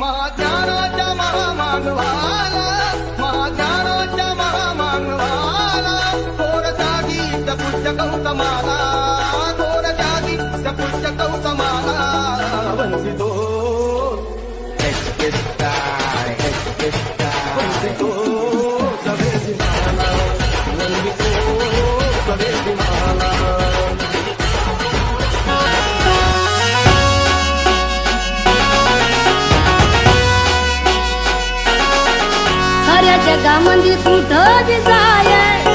మహాజ్ఞానోజ మహామానుభాల మహాజ్ఞానోజ మహామానుభాల కోర జాగి పుష్ట గౌతమాల కోర జాగి పుష్ట గౌతమాల వంశితో ఎక్కిస్తా ఎక్కిస్తా వంశితో या जगामध्ये कुठं दिसाय